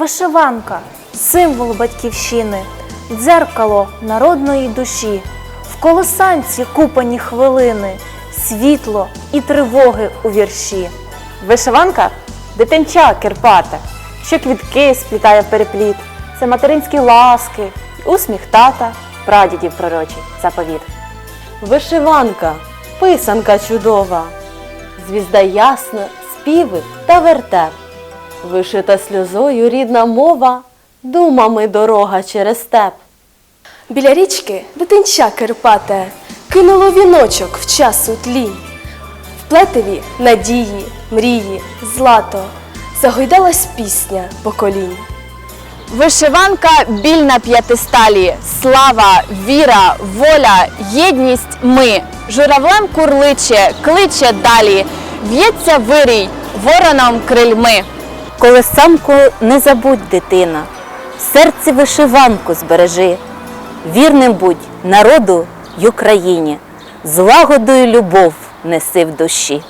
Вишиванка символ батьківщини, дзеркало народної душі, в колосанці купані хвилини, світло і тривоги у вірші. Вишиванка дитинча кирпате, що квітки сплітає в перепліт. Це материнські ласки, усміх тата, прадідів пророчий заповіт. Вишиванка, писанка чудова, звізда ясна, співи та вертеп. Вишита сльозою рідна мова, думами дорога через степ. Біля річки дитинча Кирпате кинуло віночок в часу тлінь. В плетеві надії, мрії, злато загойдалась пісня поколінь. Вишиванка біль на п'ятисталі, слава, віра, воля, єдність ми. Журавлем курличе, кличе далі, в'ється вирій, вороном крильми. Колесанку не забудь, дитина, в серці вишиванку збережи, вірним будь народу й Україні, злагодою любов неси в душі.